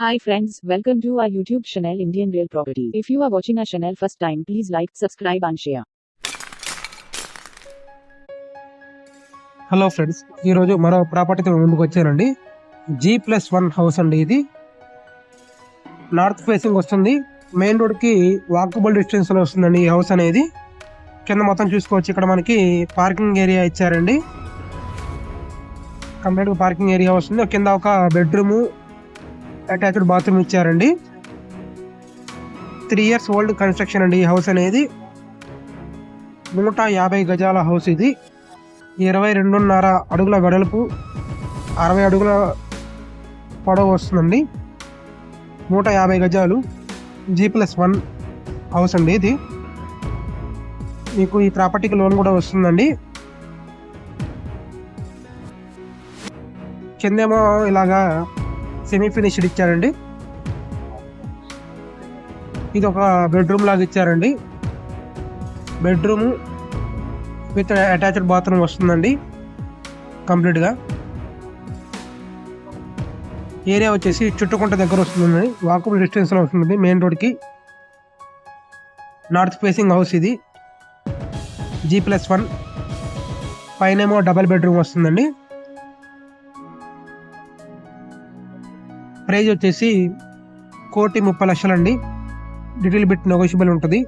Hi friends, welcome to our YouTube channel Indian Real Property. If you are watching our channel first time, please like, subscribe and share. Hello friends ఈరోజు మరో ప్రాపర్టీతో ముందుకు వచ్చానండి. G plus one house అండి ఇది. North facing వస్తుంది. Main రోడ్కి walkable డిస్టెన్స్లో వస్తుందండి ఈ హౌస్ అనేది. కింద మొత్తం చూసుకోవచ్చు ఇక్కడ మనకి పార్కింగ్ ఏరియా ఇచ్చారండి. కంప్లీట్గా పార్కింగ్ ఏరియా వస్తుంది. కింద ఒక బెడ్రూము అటాచ్డ్ బాత్రూమ్ ఇచ్చారండి. త్రీ ఇయర్స్ ఓల్డ్ కన్స్ట్రక్షన్ అండి ఈ హౌస్ అనేది. నూట యాభై గజాల హౌస్ ఇది. ఇరవై రెండున్నర అడుగుల వెడల్పు అరవై అడుగుల పొడవు వస్తుందండి. నూట యాభై గజాలు జీ ప్లస్ వన్ హౌస్ అండి ఇది. మీకు ఈ ప్రాపర్టీకి లోన్ కూడా వస్తుందండి. కిందేమో ఇలాగా సెమీ ఫినిష్డ్ ఇచ్చారండి. ఇది ఒక బెడ్రూమ్ లాగా ఇచ్చారండి. బెడ్రూము విత్ అటాచ్డ్ బాత్రూమ్ వస్తుందండి. కంప్లీట్గా ఏరియా వచ్చేసి చుట్టుకుంట దగ్గర వస్తుందండి. వాకబుల్ డిస్టెన్స్లో వస్తుంది మెయిన్ రోడ్కి నార్త్ ఫేసింగ్ హౌస్ ఇది. జీ ప్లస్ వన్ పైనేమో డబల్ బెడ్రూమ్ వస్తుందండి. ప్రైజ్ వచ్చేసి కోటి ముప్పై లక్షలండి. లిటిల్ బిట్ నెగోషియబుల్ ఉంటుంది.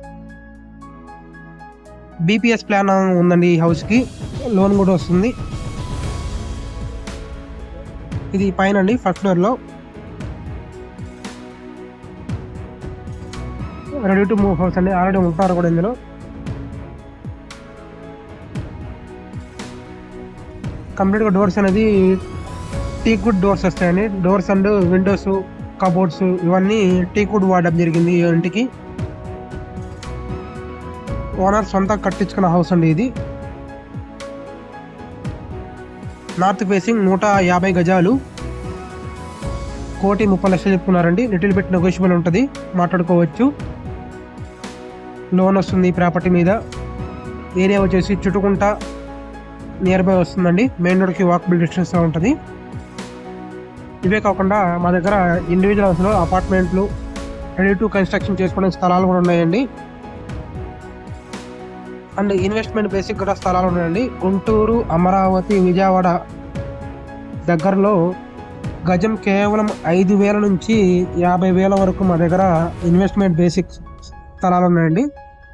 బీపీఎస్ ప్లాన్ ఉందండి ఈ హౌస్కి. లోన్ కూడా వస్తుంది. ఇది పైన అండి ఫస్ట్ ఫ్లోర్లో రెడీ టు మూవ్ హౌస్ అండి. ఆల్రెడీ ఉంటారు కూడా ఇందులో. కంప్లీట్గా డోర్స్ అనేది టీకుడ్ డోర్స్ వస్తాయండి డోర్స్ అండ్ విండోస్ కబోర్డ్స్ ఇవన్నీ టీకుడ్ వాడడం జరిగింది ఈ ఇంటికి. ఓనర్ సొంత కట్టించుకున్న హౌస్ అండి ఇది. నార్త్ ఫేసింగ్ నూట యాభై గజాలు. కోటి ముప్పై లక్షలు చెప్తున్నారండి. లిటిల్ బిట్ నెగోషియబుల్ ఉంటుంది. మాట్లాడుకోవచ్చు. లోన్ వస్తుంది ఈ ప్రాపర్టీ మీద. ఏరియా వచ్చేసి చుట్టుకుంట నియర్ బై వస్తుందండి. మెయిన్ రోడ్కి వాకబుల్ డిస్టెన్స్లో ఉంటుంది. ఇవే కాకుండా మా దగ్గర ఇండివిజువల్ హౌస్లో అపార్ట్మెంట్లు రెడీ టు కన్స్ట్రక్షన్ చేసుకునే స్థలాలు కూడా ఉన్నాయండి. అండ్ ఇన్వెస్ట్మెంట్ బేసిక్ కూడా స్థలాలు ఉన్నాయండి. గుంటూరు అమరావతి విజయవాడ దగ్గరలో గజం కేవలం ఐదు వేల నుంచి యాభై వేల వరకు మా దగ్గర ఇన్వెస్ట్మెంట్ బేసిక్ స్థలాలు ఉన్నాయండి.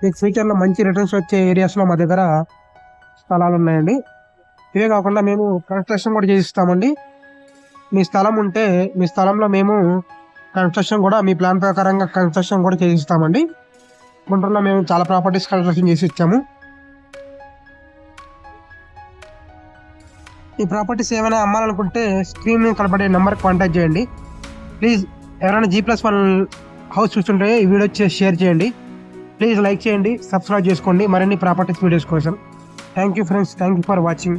మీకు ఫ్యూచర్లో మంచి రిటర్న్స్ వచ్చే ఏరియాస్లో మా దగ్గర స్థలాలు ఉన్నాయండి. ఇవే కాకుండా మేము కన్స్ట్రక్షన్ కూడా చేసిస్తామండి. మీ స్థలం ఉంటే మీ స్థలంలో మేము కన్స్ట్రక్షన్ కూడా మీ ప్లాన్ ప్రకారంగా కన్స్ట్రక్షన్ కూడా చేసిస్తామండి గుంటూరులో మేము చాలా ప్రాపర్టీస్ కన్స్ట్రక్షన్ చేసి ఇచ్చాము. ఈ ప్రాపర్టీస్ ఏమైనా అమ్మాలనుకుంటే స్క్రీన్ కనబడే నెంబర్కి కాంటాక్ట్ చేయండి. ప్లీజ్ ఎవరైనా జీ ప్లస్ వన్ హౌస్ చూస్తుంటే ఈ వీడియో షేర్ చేయండి. ప్లీజ్ లైక్ చేయండి సబ్స్క్రైబ్ చేసుకోండి. మరిన్ని ప్రాపర్టీస్ వీడియోస్ కోసం. Thank you friends thank you for watching